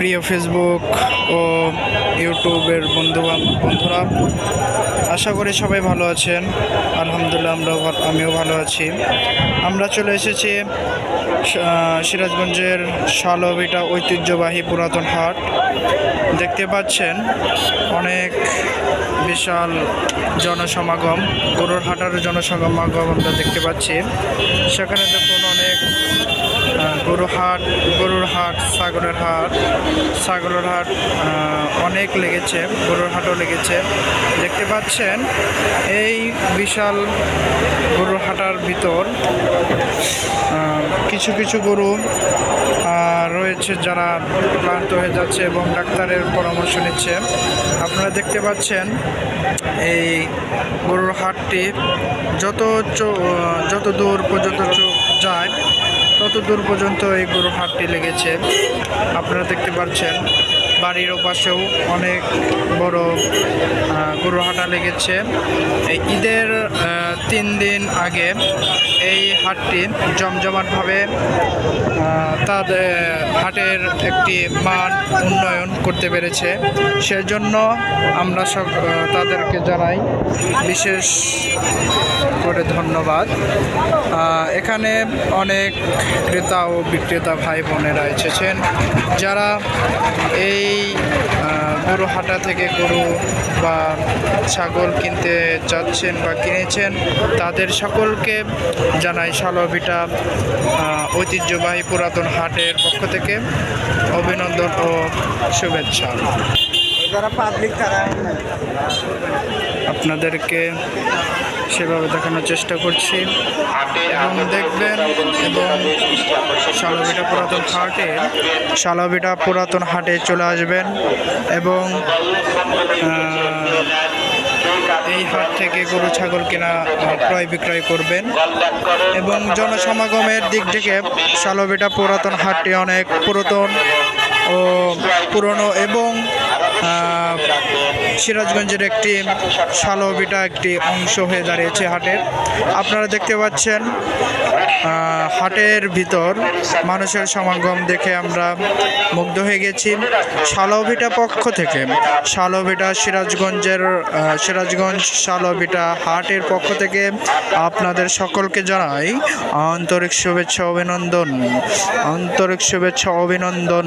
প্রিয় ফেসবুক ও ইউটিউবের বন্ধু বন্ধুরা, আশা করি সবাই ভালো আছেন। আলহামদুলিল্লাহ আমরাও ভা- আমিও ভালো আছি। আমরা চলে এসেছি সিরাজগঞ্জের শালবিটা ঐতিহ্যবাহী পুরাতন হাট। দেখতে পাচ্ছেন, অনেক বিশাল জনসমাগম, গরুর হাটার জনসমাগম আমরা দেখতে পাচ্ছি। সেখানে দেখুন অনেক আহ, গরু হাট গরুর হাট ছাগলের হাট ছাগলের হাট অনেক লেগেছে গরুর হাটও লেগেছে। দেখতে পাচ্ছেন এই বিশাল গরুর হাটার ভিতর কিছু কিছু গরু রয়েছে যারা ক্লান্ত হয়ে যাচ্ছে এবং ডাক্তারের পরামর্শ নিচ্ছে। আপনারা দেখতে পাচ্ছেন এই গরুর হাটটি যত যত দূর পর্যন্ত চোখ দূর পর্যন্ত এই গরুর হাটটি লেগেছে। আপনারা দেখতে পাচ্ছেন, বাড়ির ওপাশেও অনেক বড় গরুর হাটা লেগেছে। এই ঈদের তিন দিন আগে এই হাটটি জমজমাটভাবে তাদের হাটের একটি মান উন্নয়ন করতে পেরেছে। সেজন্য আমরা সব তাদেরকে জানাই বিশেষ করে ধন্যবাদ। এখানে অনেক ক্রেতা ও বিক্রেতা ভাই বোনেরা এসেছেন, যারা এই গরু হাটা থেকে গরু বা ছাগল কিনতে যাচ্ছেন বা কিনেছেন তাদের সকলকে জানাই শালভিটা আহ, ঐতিহ্যবাহী পুরাতন হাটের পক্ষ থেকে অভিনন্দন ও শুভেচ্ছা। আপনাদেরকে সেভাবে দেখানোর চেষ্টা করছি। দেখবেন এবং শালবিটা পুরাতন হাটে শালবিটা পুরাতন হাটে চলে আসবেন এবং এই হাট থেকে গরু, ছাগল কেনা ক্রয় বিক্রয় করবেন এবং জনসমাগমের দিক থেকে শালবিটা পুরাতন হাটটি অনেক পুরাতন ও পুরনো এবং সিরাজগঞ্জের একটি শালবিটা একটি অংশ হয়ে দাঁড়িয়েছে হাটের আপনারা দেখতে পাচ্ছেন হাটের ভিতর মানুষের সমাগম দেখে আমরা মুগ্ধ হয়ে গেছি। শালভিটা পক্ষ থেকে, শালভিটা সিরাজগঞ্জের সিরাজগঞ্জ শালভিটা হাটের পক্ষ থেকে আপনাদের সকলকে জানাই আন্তরিক শুভেচ্ছা, অভিনন্দন, আন্তরিক শুভেচ্ছা, অভিনন্দন।